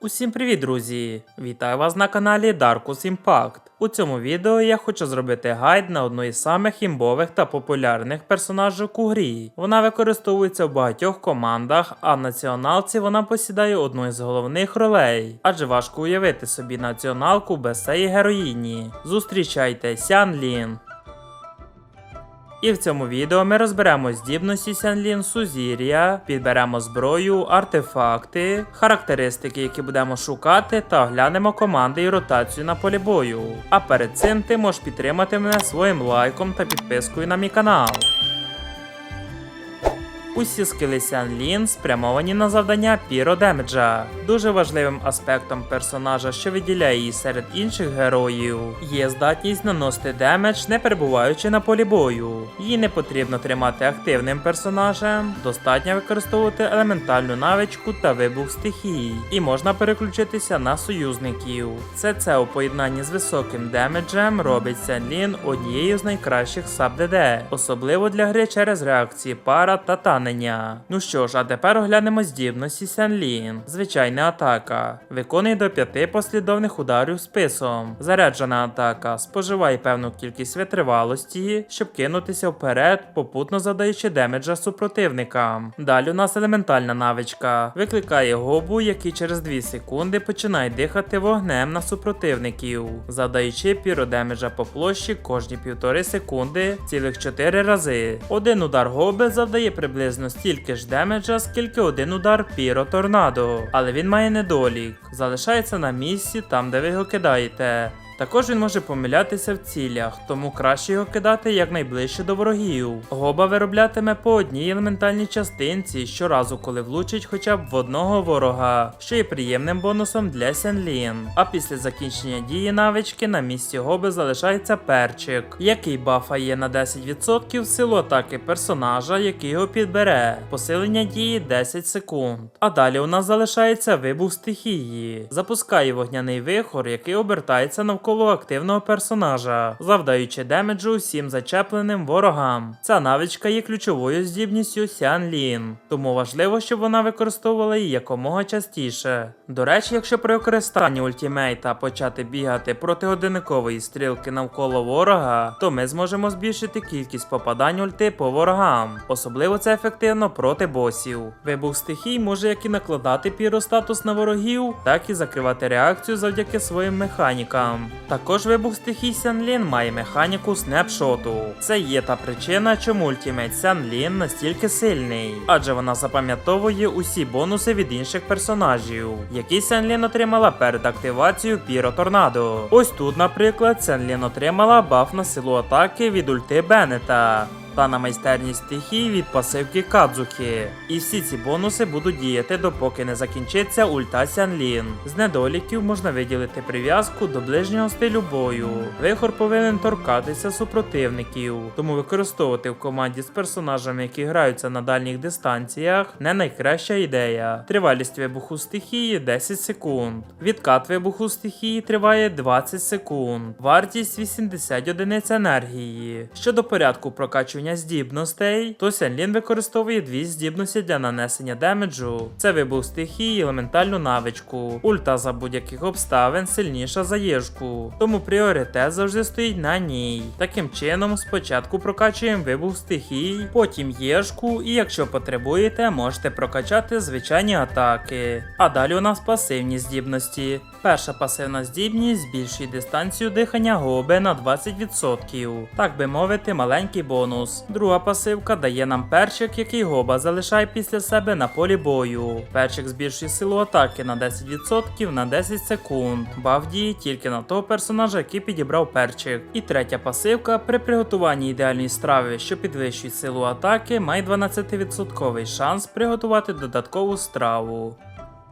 Усім привіт, друзі! Вітаю вас на каналі Darkus Impact. У цьому відео я хочу зробити гайд на одну із самих імбових та популярних персонажів у грі. Вона використовується в багатьох командах, а в націоналці вона посідає одну із головних ролей. Адже важко уявити собі націоналку без цієї героїні. Зустрічайте Сян Лін. І в цьому відео ми розберемо здібності Сянлін Сузір'я, підберемо зброю, артефакти, характеристики, які будемо шукати, та оглянемо команди і ротацію на полі бою. А перед цим ти можеш підтримати мене своїм лайком та підпискою на мій канал. Усі скили Сянлін спрямовані на завдання Піро Демеджа. Дуже важливим аспектом персонажа, що виділяє її серед інших героїв, є здатність наносити демедж, не перебуваючи на полі бою. Її не потрібно тримати активним персонажем, достатньо використовувати елементальну навичку та вибух стихій, і можна переключитися на союзників. Все це у поєднанні з високим демеджем робить Сянлін однією з найкращих саб ДД, особливо для гри через реакції пара та танення. Ну що ж, а тепер оглянемо здібності Сянлін. Звичайна атака. Виконує до 5 послідовних ударів списом. Заряджена атака споживає певну кількість витривалості, щоб кинутися вперед, попутно завдаючи демеджа супротивникам. Далі у нас елементальна навичка. Викликає гобу, який через 2 секунди починає дихати вогнем на супротивників, завдаючи піродемеджа по площі кожні півтори секунди цілих 4 рази. Один удар гоби завдає приблизно стільки ж демеджа, скільки один удар піро торнадо. Але він має недолік. Залишається на місці там, де ви його кидаєте. Також він може помилятися в цілях, тому краще його кидати якнайближче до ворогів. Гоба вироблятиме по одній елементальній частинці щоразу, коли влучить хоча б в одного ворога, що є приємним бонусом для Сянлін. А після закінчення дії навички на місці гоби залишається перчик, який бафає на 10% силу атаки персонажа, який його підбере. Посилення дії 10 секунд. А далі у нас залишається вибух стихії. Запускає вогняний вихор, який обертається навколо активного персонажа, завдаючи демеджу усім зачепленим ворогам. Ця навичка є ключовою здібністю Сян Лін, тому важливо, щоб вона використовувала її якомога частіше. До речі, якщо при використанні ультімейта почати бігати проти годинникової стрілки навколо ворога, то ми зможемо збільшити кількість попадань ульти по ворогам. Особливо це ефективно проти босів. Вибух стихій може як і накладати піростатус на ворогів, так і закривати реакцію завдяки своїм механікам. Також вибух стихій Сянлін має механіку снепшоту. Це є та причина, чому ультімейт Сянлін настільки сильний, адже вона запам'ятовує усі бонуси від інших персонажів, які Сянлін отримала перед активацією Піро Торнадо. Ось тут, наприклад, Сянлін отримала баф на силу атаки від ульти Беннета та на майстерність стихій від пасивки Кадзуки. І всі ці бонуси будуть діяти, допоки не закінчиться ульта Сянлін. З недоліків можна виділити прив'язку до ближнього стилю бою. Вихор повинен торкатися супротивників, тому використовувати в команді з персонажами, які граються на дальніх дистанціях, не найкраща ідея. Тривалість вибуху стихії 10 секунд. Відкат вибуху стихії триває 20 секунд. Вартість 80 одиниць енергії. Щодо порядку прокачування здібностей, то Сянлін використовує дві здібності для нанесення демеджу. Це вибух стихії і елементальну навичку. Ульта за будь-яких обставин сильніша за єшку, тому пріоритет завжди стоїть на ній. Таким чином, спочатку прокачуємо вибух стихій, потім єшку, і якщо потребуєте, можете прокачати звичайні атаки. А далі у нас пасивні здібності. Перша пасивна здібність збільшує дистанцію дихання гоби на 20%. Так би мовити, маленький бонус. Друга пасивка дає нам перчик, який гоба залишає після себе на полі бою. Перчик збільшує силу атаки на 10% на 10 секунд. Баф діє тільки на того персонажа, який підібрав перчик. І третя пасивка при приготуванні ідеальної страви, що підвищує силу атаки, має 12% шанс приготувати додаткову страву.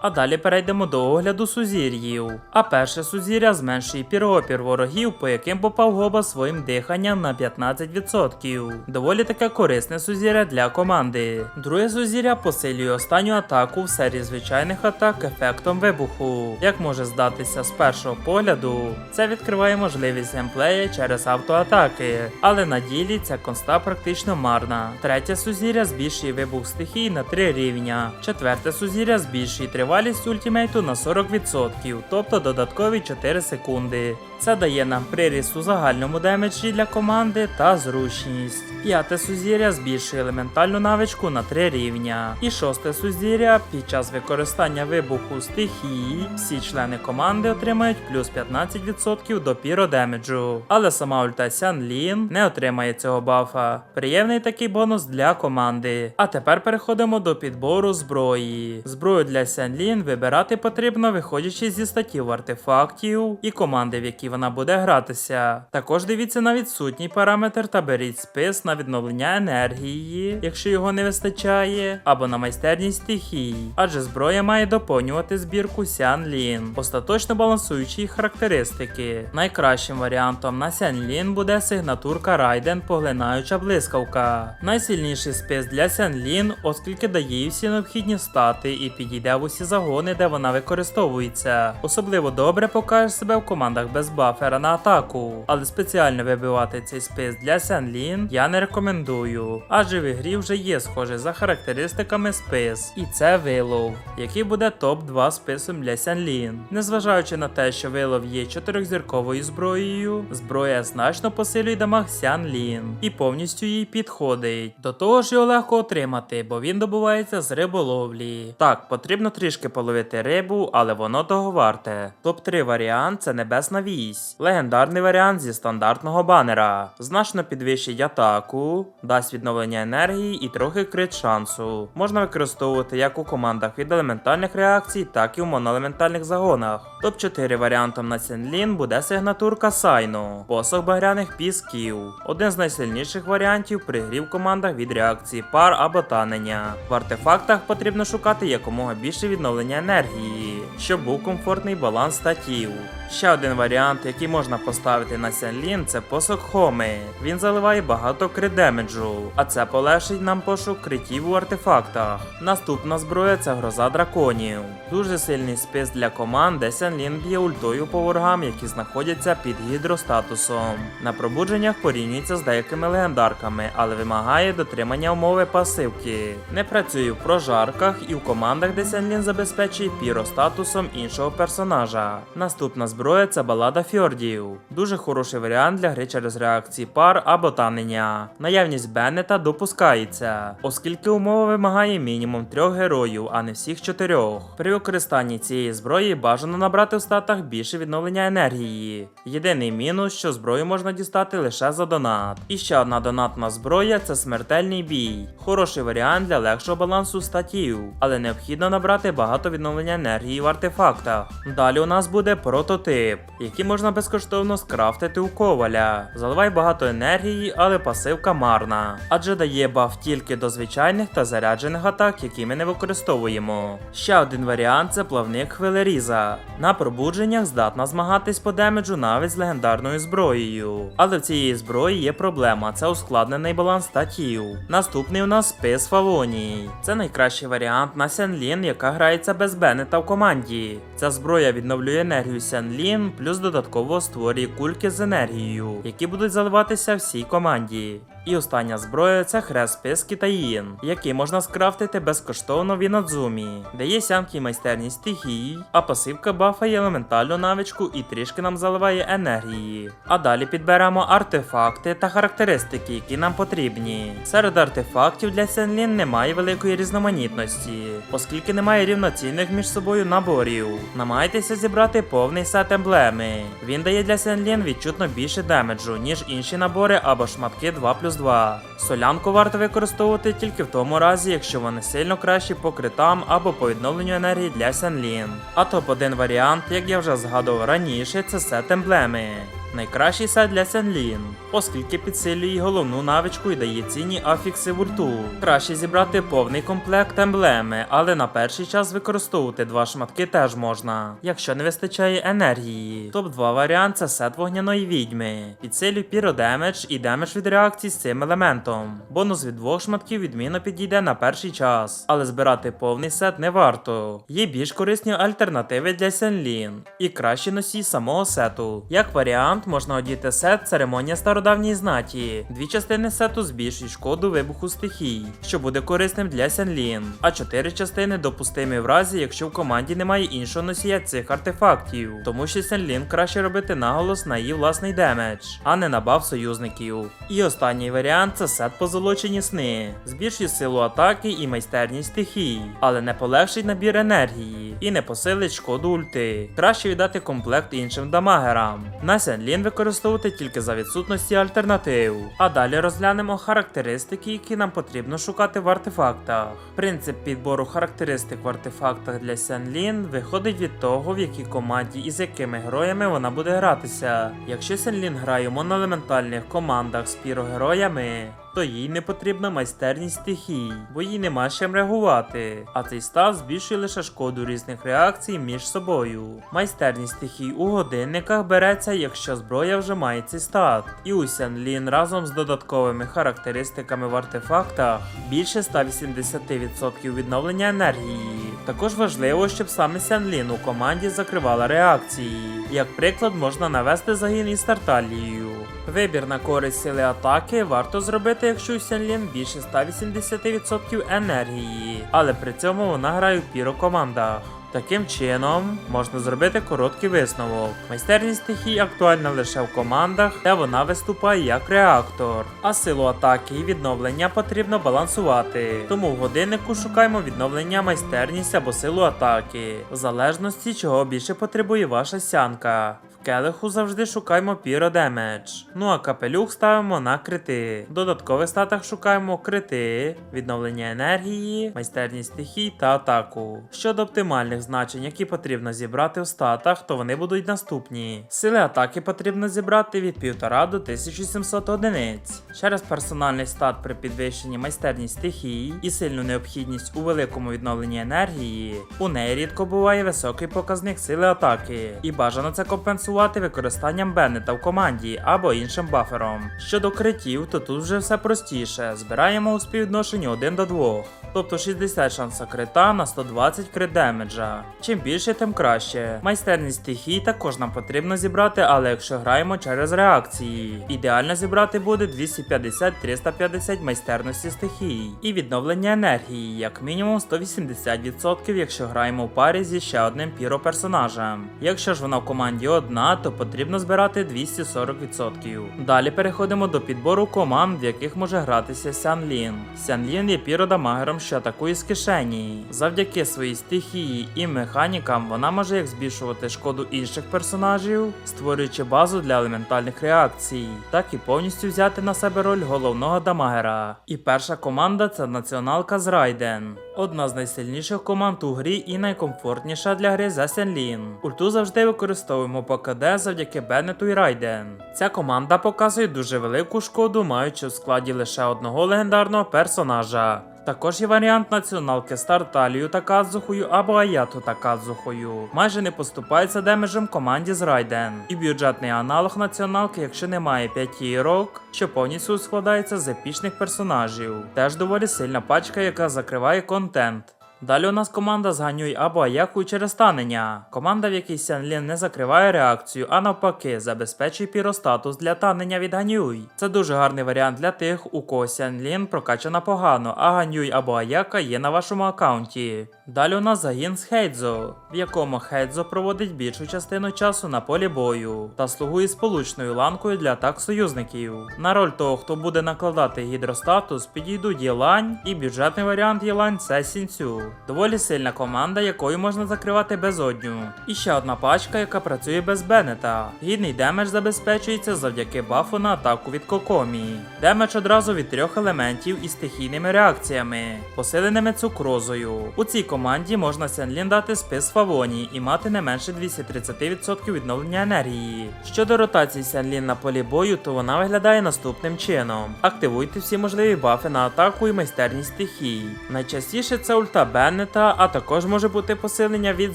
А далі перейдемо до огляду сузір'їв. А перше сузір'я зменшує піропір ворогів, по яким попав гоба своїм диханням на 15%. Доволі таке корисне сузір'я для команди. Друге сузір'я посилює останню атаку в серії звичайних атак ефектом вибуху. Як може здатися з першого погляду, це відкриває можливість геймплея через автоатаки, але на ділі ця конста практично марна. Третє сузір'я збільшує вибух стихій на 3 рівня. Четверте сузір'я збільшує тривалість тривалість ультімейту на 40%, тобто додаткові 4 секунди. Це дає нам приріст у загальному демеджі для команди та зручність. П'яте сузір'я збільшує елементальну навичку на 3 рівня. І шосте сузір'я під час використання вибуху стихії всі члени команди отримають плюс 15% до піродемеджу. Але сама ульта Сян Лін не отримає цього бафа. Приємний такий бонус для команди. А тепер переходимо до підбору зброї. Зброю для Сян Лін вибирати потрібно, виходячи зі статів артефактів і команди, в якій вона буде гратися. Також дивіться на відсутній параметр та беріть спис на відновлення енергії, якщо його не вистачає, або на майстерність стихій, адже зброя має доповнювати збірку Сян Лін, остаточно балансуючи їх характеристики. Найкращим варіантом на Сян Лін буде сигнатурка Райден поглинаюча блискавка. Найсильніший спис для Сян Лін, оскільки дає їй всі необхідні стати і підійде в усі загони, де вона використовується. Особливо добре покаже себе в командах без бафера на атаку, але спеціально вибивати цей спис для Сенлін я не рекомендую, адже в ігрі вже є схожий за характеристиками спис, і це Вилов, який буде топ-2 списом для Сян Лін. Незважаючи на те, що Вилов є чотирьохзірковою зброєю, зброя значно посилює дамаг Сян Лін і повністю їй підходить. До того ж його легко отримати, бо він добувається з риболовлі. Так, потрібно трішки половити рибу, але воно того варте. Топ-3 варіант це небесна вісь, легендарний варіант зі стандартного банера, значно підвищить атаку, дасть відновлення енергії і трохи крит шансу. Можна використовувати як у командах від елементальних реакцій, так і у моноелементальних загонах. Топ-4 варіантом на Сенлін буде сигнатурка Сайну, посох багряних пісків, один з найсильніших варіантів при грі в командах від реакції пар або танення. В артефактах потрібно шукати якомога більше відновлення енергії, щоб був комфортний баланс статів. Ще один варіант, який можна поставити на Сянлін, це посох Хоми. Він заливає багато крит демеджу, а це полегшить нам пошук критів у артефактах. Наступна зброя це гроза драконів. Дуже сильний спис для команд, де Сянлін б'є ультою по ворогам, які знаходяться під гідростатусом. На пробудженнях порівнюється з деякими легендарками, але вимагає дотримання умови пасивки. Не працює в прожарках і в командах, де Сянлін забезпечує піростатусом іншого персонажа. Наступна зброя це балада фьордів. Дуже хороший варіант для гри через реакції пар або танення. Наявність Беннета допускається, оскільки умова вимагає мінімум трьох героїв, а не всіх чотирьох. При використанні цієї зброї бажано набрати в статах більше відновлення енергії. Єдиний мінус, що зброю можна дістати лише за донат. І ще одна донатна зброя це смертельний бій. Хороший варіант для легшого балансу статів, але необхідно набрати багато відновлення енергії в артефактах. Далі у нас буде прототип, який можна безкоштовно скрафтити у коваля. Заливай багато енергії, але пасивка марна, адже дає баф тільки до звичайних та заряджених атак, які ми не використовуємо. Ще один варіант це плавник хвилеріза. На пробудженнях здатна змагатись по демеджу навіть з легендарною зброєю. Але в цієї зброї є проблема: це ускладнений баланс статів. Наступний у нас спис Фавонії. Це найкращий варіант на Сянлін, яка грається без Беннета в команді. Ця зброя відновлює енергію Сянлін, плюс додатково створює кульки з енергією, які будуть заливатися всій команді. І остання зброя це хрест спис Китаїн, який можна скрафтити безкоштовно в Інадзумі, де є сямки майстерність стихії, а пасивка бафає елементальну навичку і трішки нам заливає енергії. А далі підберемо артефакти та характеристики, які нам потрібні. Серед артефактів для Сенлін немає великої різноманітності, оскільки немає рівноцінних між собою наборів. Намагайтеся зібрати повний сет емблеми. Він дає для Сенлін відчутно більше демеджу, ніж інші набори або шматки 2 плюс 2. Солянку варто використовувати тільки в тому разі, якщо вони сильно кращі по критам або по відновленню енергії для Сянлін. А топ-1 варіант, як я вже згадував раніше, це сет емблеми. Найкращий сет для Сенлін, оскільки підсилює головну навичку і дає цінні афікси в ульту. Краще зібрати повний комплект емблеми, але на перший час використовувати два шматки теж можна, якщо не вистачає енергії. Топ-2 варіант це сет вогняної відьми. Підсилює піродемедж і демедж від реакції з цим елементом. Бонус від двох шматків відмінно підійде на перший час, але збирати повний сет не варто. Є більш корисні альтернативи для Сенлін і кращі носії самого сету. Як варіант, варіант можна одіти сет Церемонія стародавньої знаті. Дві частини сету збільшують шкоду вибуху стихій, що буде корисним для Сянлін. А чотири частини допустимі в разі, якщо в команді немає іншого носія цих артефактів. Тому що Сянлін краще робити наголос на її власний демедж, а не на баф союзників. І останній варіант це сет позолочені сни. Збільшує силу атаки і майстерність стихій, але не полегшить набір енергії і не посилить шкоду ульти. Краще віддати комплект іншим дамагерам. На Сянлін використовувати тільки за відсутності альтернатив. А далі розглянемо характеристики, які нам потрібно шукати в артефактах. Принцип підбору характеристик в артефактах для Сянлін виходить від того, в якій команді і з якими героями вона буде гратися. Якщо Сянлін грає у моноелементальних командах з пірогероями, то їй не потрібна майстерність стихій, бо їй нема чим реагувати. А цей став збільшує лише шкоду різних реакцій між собою. Майстерність стихій у годинниках береться, якщо зброя вже має цей стат. І у Сянлін разом з додатковими характеристиками в артефактах більше 180% відновлення енергії. Також важливо, щоб саме Сянлін у команді закривала реакції. Як приклад, можна навести загін із Тарталією. Вибір на користь сили атаки варто зробити, якщо у Сянлін більше 180% енергії, але при цьому вона грає в пірокомандах. Таким чином можна зробити короткий висновок. Майстерність стихій актуальна лише в командах, де вона виступає як реактор. А силу атаки і відновлення потрібно балансувати. Тому в годиннику шукаємо відновлення майстерність або силу атаки, в залежності чого більше потребує ваша сянка. Келиху завжди шукаємо піродемедж. Ну а капелюх ставимо на крити. В додаткових статах шукаємо крити, відновлення енергії, майстерність стихій та атаку. Щодо оптимальних значень, які потрібно зібрати в статах, то вони будуть наступні. Сили атаки потрібно зібрати від 1,5 до 1700 одиниць. Через персональний стат при підвищенні майстерність стихій і сильну необхідність у великому відновленні енергії, у неї рідко буває високий показник сили атаки, і бажано це компенсувати використанням Беннета в команді або іншим бафером. Щодо критів, то тут вже все простіше. Збираємо у співвідношенні 1 до 2. Тобто 60 шанса крита на 120 крит демеджа. Чим більше, тим краще. Майстерність стихій також нам потрібно зібрати, але якщо граємо через реакції. Ідеально зібрати буде 250-350 майстерності стихій. І відновлення енергії, як мінімум 180%, якщо граємо в парі зі ще одним піро-персонажем. Якщо ж вона в команді одна, то потрібно збирати 240%. Далі переходимо до підбору команд, в яких може гратися Сянлін. Сянлін є піродамагером, що атакує з кишені. Завдяки своїй стихії і механікам вона може як збільшувати шкоду інших персонажів, створюючи базу для елементальних реакцій, так і повністю взяти на себе роль головного дамагера. І перша команда це націоналка з Райден. Одна з найсильніших команд у грі і найкомфортніша для гри за Сенлін. Ульту завжди використовуємо по КД завдяки Беннету і Райден. Ця команда показує дуже велику шкоду, маючи в складі лише одного легендарного персонажа. Також є варіант націоналки з Тарталію та Казухою або Аяту та Казухою. Майже не поступається демеджем команді з Райден. І бюджетний аналог націоналки, якщо немає п'ятірок, що повністю складається з епічних персонажів. Теж доволі сильна пачка, яка закриває контент. Далі у нас команда з Ганюй або Аякою через танення. Команда, в якій Сянлін не закриває реакцію, а навпаки, забезпечує піростатус для танення від Ганюй. Це дуже гарний варіант для тих, у кого Сянлін прокачана погано, а Ганюй або Аяка є на вашому аккаунті. Далі у нас загін з Хейдзо, в якому Хейдзо проводить більшу частину часу на полі бою та слугує сполучною ланкою для атак союзників. На роль того, хто буде накладати гідростатус, підійдуть Єлань і бюджетний варіант Єлань це Сінцю. Доволі сильна команда, якою можна закривати безодню. І ще одна пачка, яка працює без Беннета. Гідний демедж забезпечується завдяки бафу на атаку від Кокомі. Демедж одразу від трьох елементів із стихійними реакціями, посиленими цукрозою. У цій команді можна Сенлін дати спис Фавоні і мати не менше 230% відновлення енергії. Щодо ротації Сенлін на полі бою, то вона виглядає наступним чином: активуйте всі можливі бафи на атаку і майстерність стихій. Найчастіше це ульта Беннета, а також може бути посилення від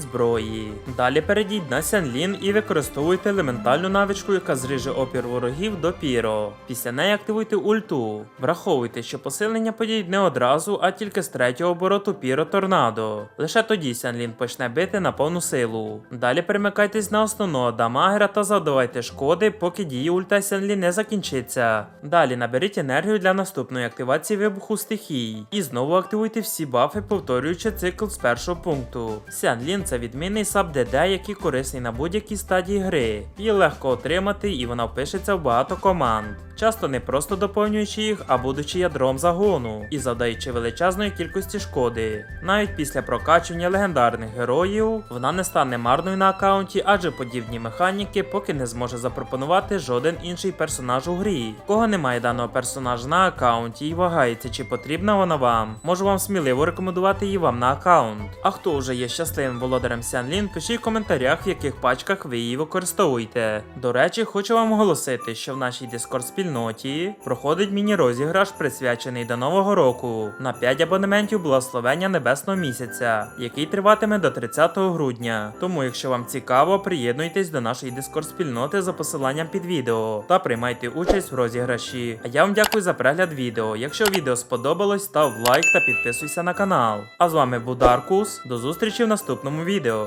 зброї. Далі перейдіть на Сянлін і використовуйте елементальну навичку, яка зріже опір ворогів до піро. Після неї активуйте ульту. Враховуйте, що посилення подіють не одразу, а тільки з третього обороту піро торнадо. Лише тоді Сянлін почне бити на повну силу. Далі перемикайтесь на основного дамагера та завдавайте шкоди, поки дії ульта Сянлі не закінчиться. Далі наберіть енергію для наступної активації вибуху стихій. І знову активуйте всі бафи, повторюючи цикл з першого пункту. Сянлін це відмінний саб ДД, який корисний на будь-якій стадії гри. Її легко отримати і вона впишеться в багато команд. Часто не просто доповнюючи їх, а будучи ядром загону і завдаючи величезної кількості шкоди. Навіть після прокачування легендарних героїв вона не стане марною на аккаунті, адже подібні механіки поки не зможе запропонувати жоден інший персонаж у грі. Кого немає даного персонажа на аккаунті і вагається, чи потрібна вона вам, можу вам сміливо рекомендувати її вам на аккаунт. А хто вже є щасливим володарем Сянлін, пишіть в коментарях, в яких пачках ви її використовуєте. До речі, хочу вам оголосити, що в нашій Discord спільноті проходить міні-розіграш, присвячений до нового року на 5 абонементів благословення небесного місяця, який триватиме до 30 грудня. Тому, якщо вам цікаво, приєднуйтесь до нашої Discord спільноти за посиланням під відео та приймайте участь в розіграші. А я вам дякую за перегляд відео. Якщо відео сподобалось, став лайк та підписуйся на канал. А з вами був Даркус. До зустрічі в наступному відео.